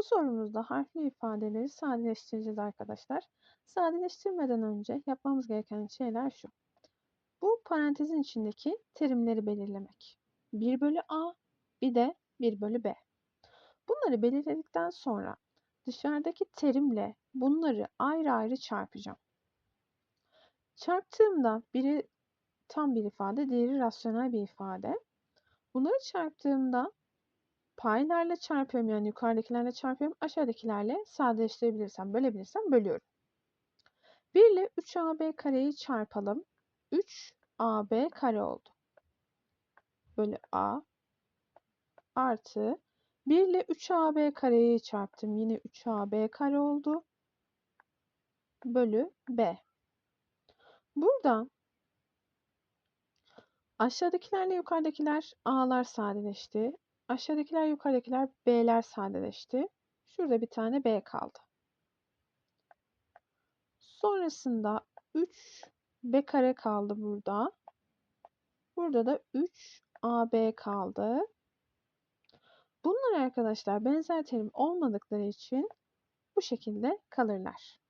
Bu sorumuzda harfli ifadeleri sadeleştireceğiz arkadaşlar. Sadeleştirmeden önce yapmamız gereken şeyler şu. Bu parantezin içindeki terimleri belirlemek. 1 bölü A bir de 1 bölü B. Bunları belirledikten sonra dışarıdaki terimle bunları ayrı ayrı çarpacağım. Çarptığımda biri tam bir ifade, diğeri rasyonel bir ifade. Bunları çarptığımda paylarla çarpıyorum yani yukarıdakilerle çarpıyorum. Aşağıdakilerle sadeleştirebilirsem, bölebilirsem bölüyorum. 1 ile 3AB kareyi çarpalım. 3AB kare oldu. Bölü A artı 1 ile 3AB kareyi çarptım. Yine 3AB kare oldu. Bölü B. Burada aşağıdakilerle yukarıdakiler A'lar sadeleşti. Aşağıdakiler yukarıdakiler B'ler sadeleşti. Şurada bir tane B kaldı. Sonrasında 3 B kare kaldı burada. Burada da 3 AB kaldı. Bunlar arkadaşlar benzer terim olmadıkları için bu şekilde kalırlar.